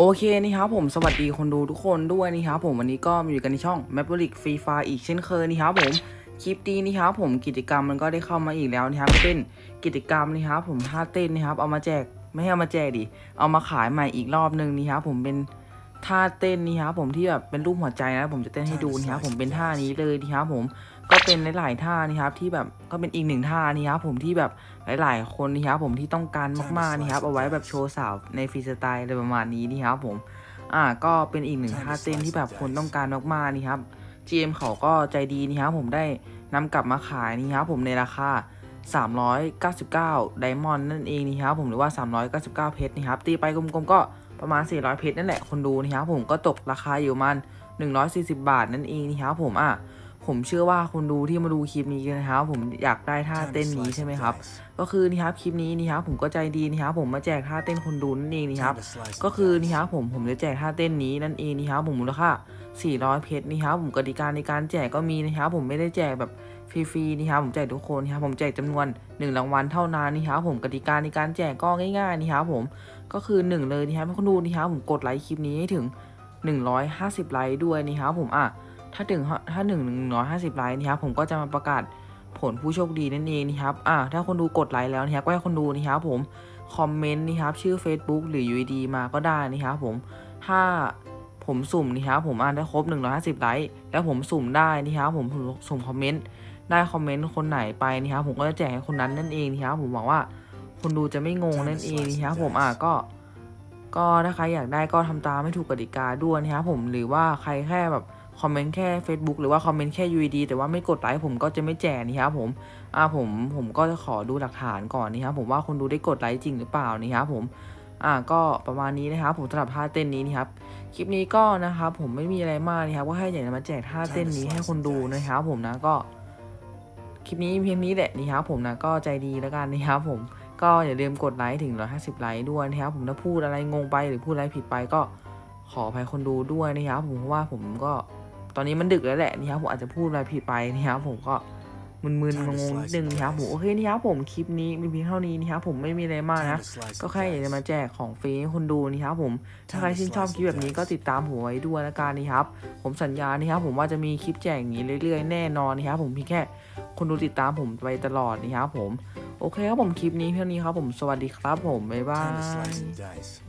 โอเคนี่ครับผมสวัสดีคนดูทุกคนด้วยนี่ครับผมวันนี้ก็มาอยู่กันในช่อง m a p l i c Free Fire อีกเช่นเคยนี่ครับผมคลิปดีนี่ครับผมกิจกรรมมันก็ได้เข้ามาอีกแล้วนะครับเป็นกิจกรรมนี่ครับผมท่าเต้นนี่ครับเอามาแจกไม่ให้เอามาแจกดิเอามาขายใหม่อีกรอบนึงนี่ครับผมเป็น ท่าเต้นนี่ครับผมที่แบบเป็นรูปหัวใจนะผมจะเต้นให้ดูนี่ครับผมเป็นท่านี้เลยนี่ครับผมก็เป็นหลายๆท่านี่ครับที่แบบก็เป็นอีกหนึ่งท่านี่ครับผมที่แบบหลาย ๆ คนนี่ครับผมที่ต้องการมากๆนี่ครับเอาไว้แบบโชว์สาวในฟรีสไตล์อะไรประมาณนี้นี่ครับผมอ่าก็เป็นอีกหนึ่งท่าเต้นที่แบบคนต้องการมากๆนี่ครับ GM เขาก็ใจดีนี่ครับผมได้นำกลับมาขายนี่ครับผมในราคา399ไดมอนด์นั่นเองนี่ครับผมหรือว่า 399 เพชรนี่ครับตีไปกลมๆก็ ประมาณ 400 เพชรนั่นแหละคนดูนี่ครับผมก็ตกราคาอยู่ประมัน 140 บาทนั่นเองนี่ครับผมอะผมเชื่อว่าคนดูที่มาดูคลิปนี้นะครับผมอยากได้ท่าเต้นนี้ใช่ไหมครับ ก็คือนี่ครับคลิปนี้นี่ครับผมก็ใจดีนี่ครับผมมาแจกท่าเต้นคนดูนั่นเองนี่ครับก็คือนี่ครับผมผมจะแจกท่าเต้นนี้นั่นเองนี่ครับผมมูลค่า400 เพชรนี่ครับผมกติกาในการแจกก็มีนะครับผมไม่ได้แจกแบบ ฟรีๆนี่ครับผมแจกทุกคนนี่ครับผมแจกจำนวน 1 รางวัลเท่านั้นนี่ครับผมกติกาในการแจกก็ง่ายๆนี่ครับผมก็คือ 1 เลยนี่ครับให้คนดูนี่ครับผมกดไลค์คลิปนี้ให้ถึง 150 ไลค์ด้วยนี่ครับผมอะถ้าถึงถ้า1 150ไลค์นี่ครับผมก็จะมาประกาศผลผู้โชคดีนั่นเองนี่ครับอะถ้าคนดูกดไลค์แล้วนี่ครับก็ให้คนดูนี่ครับผมคอมเมนต์นี่ครับชื่อ Facebook หรือ UID มาก็ได้นี่ครับผมถ้าผมสุ่มนี่ครับผมอ่านได้ครบ 150 ไลค์แล้วผมสุ่มได้นี่ครับผมสุ่มคอมเมนต์ ได้คอมเมนต์คนไหนไปนี่ครับผมก็จะแจกให้คนนั้นนั่นเองนี่ครับผมหวังว่าคนดูจะไม่งงนั่นเองนี่ครับผมอะก็ ก็ถ้าใครอยากได้ก็ทำตามให้ถูกกติกาด้วยนะครับผมหรือว่าใครแค่แบบคอมเมนต์แค่ Facebook หรือว่าคอมเมนต์แค่ UID แต่ว่าไม่กดไลค์ผมก็จะไม่แจกนี่ครับผมอ่าผมผมก็จะขอดูหลักฐานก่อนนี่ครับผมว่าคนดูได้กดไลค์จริงหรือเปล่านี่ครับผมอ่าก็ประมาณนี้นะครับผมสำหรับท่าเต้นนี้นี่ครับคลิปนี้ก็นะครับผมไม่มีอะไรมากนะครับก็แค่อยากจะมาแจกท่าเต้นนี้ให้คนดูนะครับผมนะก็ คลิปนี้เพียงนี้แหละนี่ครับผมนะก็ใจดีแล้วกันนะครับผมก็อย่าลืมกดไลค์ถึง 150 ไลค์ด้วยนะครับผมถ้าพูดอะไรงงไปหรือพูดอะไรผิดไปก็ขออภัยคนดูด้วยนะครับผมเพราะว่าผมก็ตอนนี้มันดึกแล้วแหละนี่ครับผมอาจจะพูดอะไรผิดไปนะครับผมก็ มึนๆงงๆนิดนึงนะครับผมโอเคนี่ครับผมคลิปนี้มีเพียงเท่านี้นะครับผมไม่มีอะไรมากนะ ก็แค่อยากจะมาแจกของฟรีให้คนดูนี่ครับผมถ้าใครชื่นชอบคลิปแบบนี้ก็ติดตามผมไว้ด้วยละกันนี่ครับผมสัญญานี่ครับผมว่าจะมีคลิปแจกอย่างนี้เรื่อยๆแน่นอนนี่ครับผมเพียงแค่คนดูติดตามผมไปตลอดนี่ครับผมโอเคครับผมคลิปนี้เท่านี้ครับผมสวัสดีครับผมบ๊ายบา Time to ย slice and dice.